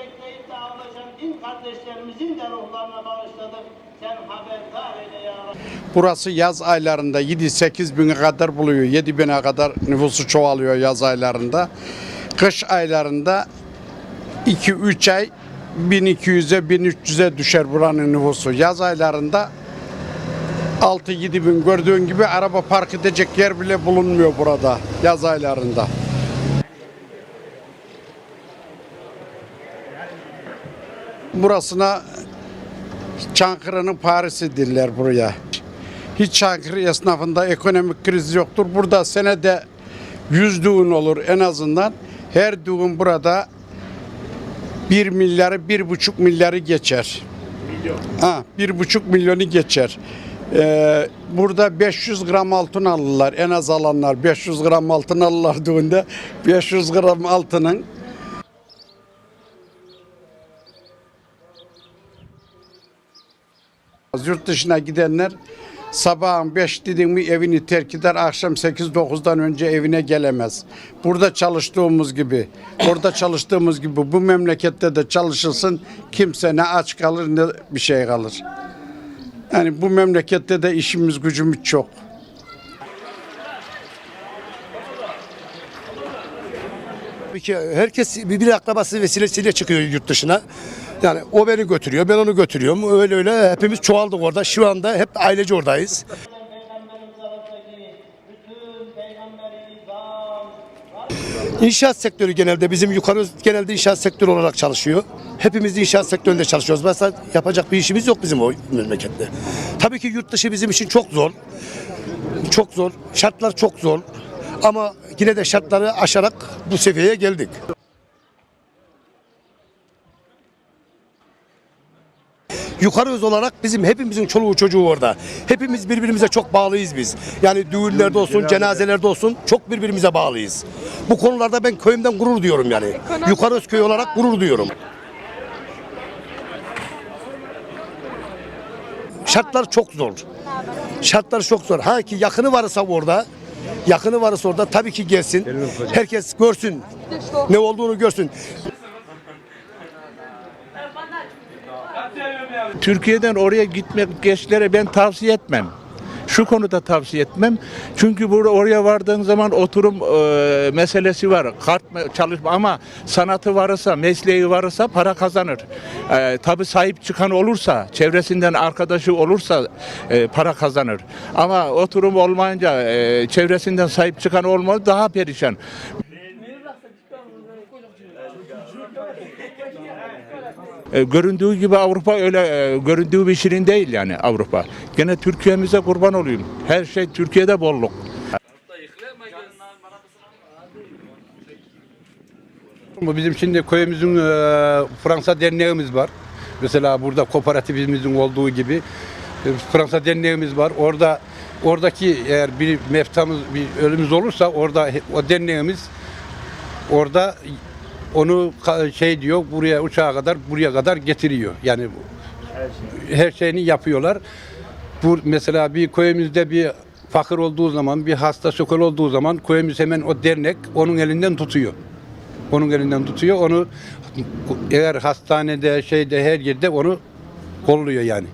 bekleyip de ağlaşan din kardeşlerimizin de ruhlarına bağışladık. Sen haberdar eyle ya. Burası yaz aylarında 7-8 bine kadar buluyor. 7 bine kadar nüfusu çoğalıyor yaz aylarında. Kış aylarında 2-3 ay 1200'e 1300'e düşer buranın nüfusu. Yaz aylarında 6-7 bin gördüğün gibi araba park edecek yer bile bulunmuyor burada yaz aylarında. Burasına Çankırı'nın Paris'i diller buraya. Hiç Çankırı esnafında ekonomik kriz yoktur. Burada senede 100 düğün olur en azından. Her düğün burada 1 milyarı, 1,5 milyarı geçer. Ha, 1,5 milyonu geçer. Ee, burada 500 gram altın alırlar. En az alanlar 500 gram altın alırlar düğünde. 500 gram altının Yurt dışına gidenler sabahın 5 dedin mi evini terk eder, akşam 8-9'dan önce evine gelemez. Burada çalıştığımız gibi, orada çalıştığımız gibi bu memlekette de çalışılsın kimse ne aç kalır ne bir şey kalır. Yani bu memlekette de işimiz gücümüz çok. Tabii herkes bir akrabası vesilesiyle çıkıyor yurt dışına. Yani o beni götürüyor, ben onu götürüyorum. Öyle öyle hepimiz çoğaldık orada. Şu anda hep ailece oradayız. İnşaat sektörü genelde bizim yukarı genelde inşaat sektörü olarak çalışıyor. Hepimiz inşaat sektöründe çalışıyoruz. Mesela yapacak bir işimiz yok bizim o memlekette. Tabii ki yurt dışı bizim için çok zor. Çok zor. Şartlar çok zor. Ama yine de şartları aşarak bu seviyeye geldik. Yukarı öz olarak bizim hepimizin çoluğu çocuğu orada. Hepimiz birbirimize çok bağlıyız biz. Yani düğünlerde olsun, cenazelerde olsun çok birbirimize bağlıyız. Bu konularda ben köyümden gurur diyorum yani. Yukarı öz köy olarak gurur diyorum. Şartlar çok zor. Şartlar çok zor. Ha ki yakını varsa orada, yakını varsa orada tabii ki gelsin. Herkes görsün. Ne olduğunu görsün. Türkiye'den oraya gitmek gençlere ben tavsiye etmem. Şu konuda tavsiye etmem. Çünkü burada oraya vardığın zaman oturum e, meselesi var. Kart çalışma ama sanatı varsa, mesleği varsa para kazanır. E, tabii sahip çıkan olursa, çevresinden arkadaşı olursa e, para kazanır. Ama oturum olmayınca, e, çevresinden sahip çıkan olmaz daha perişan. E, göründüğü gibi Avrupa öyle e, göründüğü bir şirin değil yani Avrupa. Gene Türkiye'mize kurban olayım. Her şey Türkiye'de bolluk. Bizim şimdi köyümüzün e, Fransa derneğimiz var. Mesela burada kooperatifimizin olduğu gibi Fransa derneğimiz var. Orada oradaki eğer bir meftamız bir ölümümüz olursa orada o derneğimiz orada onu şey diyor buraya uçağa kadar buraya kadar getiriyor. Yani her şeyini yapıyorlar. Bu mesela bir köyümüzde bir fakir olduğu zaman, bir hasta sokal olduğu zaman köyümüz hemen o dernek onun elinden tutuyor. Onun elinden tutuyor. Onu eğer hastanede şeyde her yerde onu kolluyor yani.